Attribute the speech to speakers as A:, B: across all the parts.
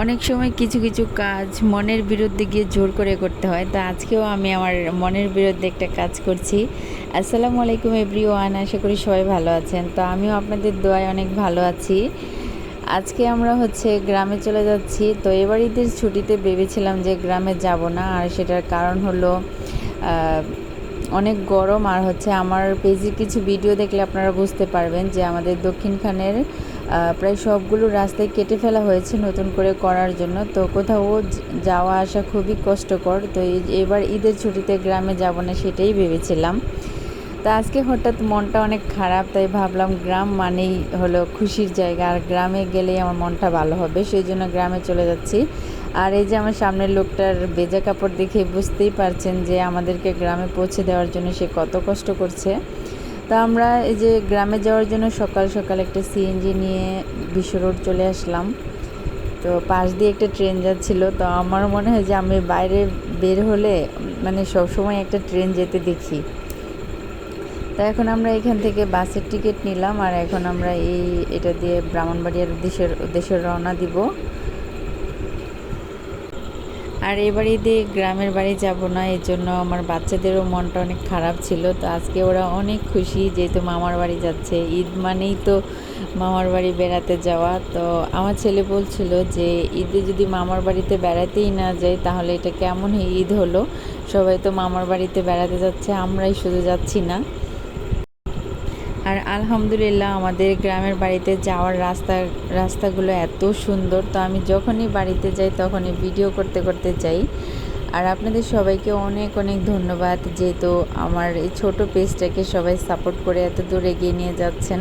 A: অনেক সময় কিছু কিছু কাজ মনের বিরুদ্ধে গিয়ে জোর করে করতে হয়। তো আজকেও আমি আমার মনের বিরুদ্ধে একটা কাজ করছি। আসসালামু আলাইকুম এভরিওয়ান, আশা করি সবাই ভালো আছেন। তো আমিও আপনাদের দোয়ায় অনেক ভালো আছি। আজকে আমরা হচ্ছে গ্রামে চলে যাচ্ছি। তো এবার ঈদের ছুটিতে ভেবেছিলাম যে গ্রামে যাব না, আর সেটার কারণ হলো অনেক গরম। আর হচ্ছে আমার পেজে কিছু ভিডিও দেখলে আপনারা বুঝতে পারবেন যে আমাদের দক্ষিণখানের প্রায় সবগুলো রাস্তায় কেটে ফেলা হয়েছে নতুন করে করার জন্য। তো কোথাও যাওয়া আসা খুবই কষ্টকর। তো এবার ঈদের ছুটিতে গ্রামে যাব না সেটাই ভেবেছিলাম। তো আজকে হঠাৎ মনটা অনেক খারাপ, তাই ভাবলাম গ্রাম মানেই হলো খুশির জায়গা। আর গ্রামে গেলেই আমার মনটা ভালো হবে সেই জন্য গ্রামে চলে যাচ্ছি। আর এই যে আমার সামনের লোকটার বেজা কাপড় দেখে বুঝতেই পারছেন যে আমাদেরকে গ্রামে পৌঁছে দেওয়ার জন্য সে কত কষ্ট করছে। তা আমরা এই যে গ্রামে যাওয়ার জন্য সকাল সকাল একটা সিএনজি নিয়ে বিশ্ব রোড চলে আসলাম। তো পাশ দিয়ে একটা ট্রেন যাচ্ছিল, তো আমার মনে হয় যে আমি বাইরে বের হলে মানে সবসময় একটা ট্রেন যেতে দেখি। তা এখন আমরা এখান থেকে বাসের টিকিট নিলাম, আর এখন আমরা এই, এটা দিয়ে ব্রাহ্মণবাড়িয়ার উদ্দেশ্যের উদ্দেশ্যে রওনা দিব। আর এবার ঈদে গ্রামের বাড়ি যাব না, এর জন্য আমার বাচ্চাদেরও মনটা অনেক খারাপ ছিল। তো আজকে ওরা অনেক খুশি যেহেতু মামার বাড়ি যাচ্ছে। ঈদ মানেই তো মামার বাড়ি বেড়াতে যাওয়া। তো আমার ছেলে বলছিল যে, ঈদে যদি মামার বাড়িতে বেড়াতেই না যাই, তাহলে এটা কেমন ঈদ হলো? সবাই তো মামার বাড়িতে বেড়াতে যাচ্ছে, আমরাই শুধু যাচ্ছি না। আর আলহামদুলিল্লাহ আমাদের গ্রামের বাড়িতে যাওয়ার রাস্তা, রাস্তাগুলো এত সুন্দর। তো আমি যখনই বাড়িতে যাই তখনই ভিডিও করতে করতে যাই। আর আপনাদের সবাইকে অনেক অনেক ধন্যবাদ যেহেতু আমার এই ছোট পেজটাকে সবাই সাপোর্ট করে এত দূর এগিয়ে নিয়ে যাচ্ছেন।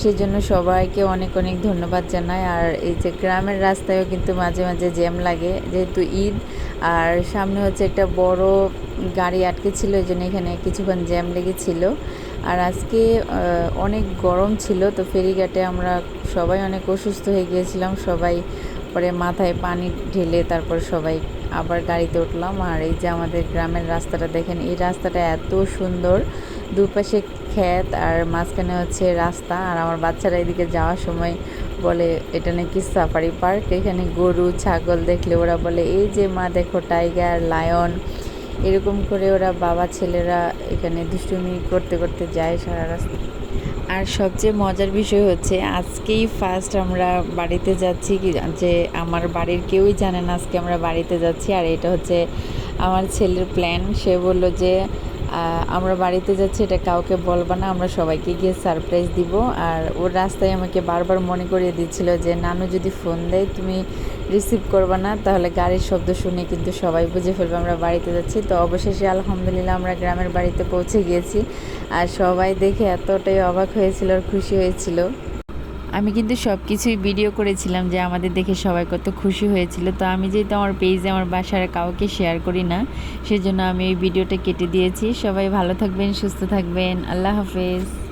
A: সেজন্য সবাইকে অনেক অনেক ধন্যবাদ জানাই। আর এই যে গ্রামের রাস্তায়ও কিন্তু মাঝে মাঝে জ্যাম লাগে। যেহেতু ঈদ, আর সামনে হচ্ছে একটা বড় গাড়ি আটকে ছিল, এই জন্য এখানে কিছুক্ষণ জ্যাম লেগেছিল। আর আজকে অনেক গরম ছিল, তো ফেরিঘাটে আমরা সবাই অনেক অসুস্থ হয়ে গিয়েছিলাম। সবাই পরে মাথায় পানি ঢেলে তারপর সবাই আবার গাড়িতে উঠলাম। আর এই যে আমাদের গ্রামের রাস্তাটা দেখেন, এই রাস্তাটা এত সুন্দর। দুপাশে ক্ষেত আর মাঝখানে হচ্ছে রাস্তা। আর আমার বাচ্চারা এদিকে যাওয়ার সময় বলে, এটা নাকি সাফারি পার্ক? এখানে গরু, ছাগল দেখলে ওরা বলে, এই যে মা দেখো, টাইগার, লায়ন এরকম করে ওরা বাবা, ছেলেরা এখানে দুষ্টুমি করতে করতে যায় সারা রাস্তা। আর সবচেয়ে মজার বিষয় হচ্ছে, আজকেই ফার্স্ট আমরা বাড়িতে যাচ্ছি যে আমার বাড়ির কেউই জানে না আজকে আমরা বাড়িতে যাচ্ছি। আর এটা হচ্ছে আমার ছেলের প্ল্যান সে বলল যে আমরা বাড়িতে যাচ্ছি, এটা কাউকে বলবা না, আমরা সবাইকে গিয়ে সারপ্রাইজ দিব। আর ওর রাস্তায় আমাকে বারবার মনে করিয়ে দিচ্ছিল যে, নানু যদি ফোন দেয়, তুমি রিসিভ করবা না, তাহলে গাড়ির শব্দ শুনে কিন্তু সবাই বুঝে ফেলবে আমরা বাড়িতে যাচ্ছি। তো অবশেষে আলহামদুলিল্লাহ আমরা গ্রামের বাড়িতে পৌঁছে গিয়েছি। আর সবাই দেখে এতটাই অবাক হয়েছিল আর খুশি হয়েছিল। আমি কিন্তু সব কিছুই ভিডিও করেছিলাম যে আমাদের দেখে সবাই কত খুশি হয়েছিল। তো আমি যেহেতু আমার পেজে আমার বাসার কাউকে শেয়ার করি না, সেজন্য আমি ওই ভিডিওটা কেটে দিয়েছি। সবাই ভালো থাকবেন, সুস্থ থাকবেন। আল্লাহ হাফেজ।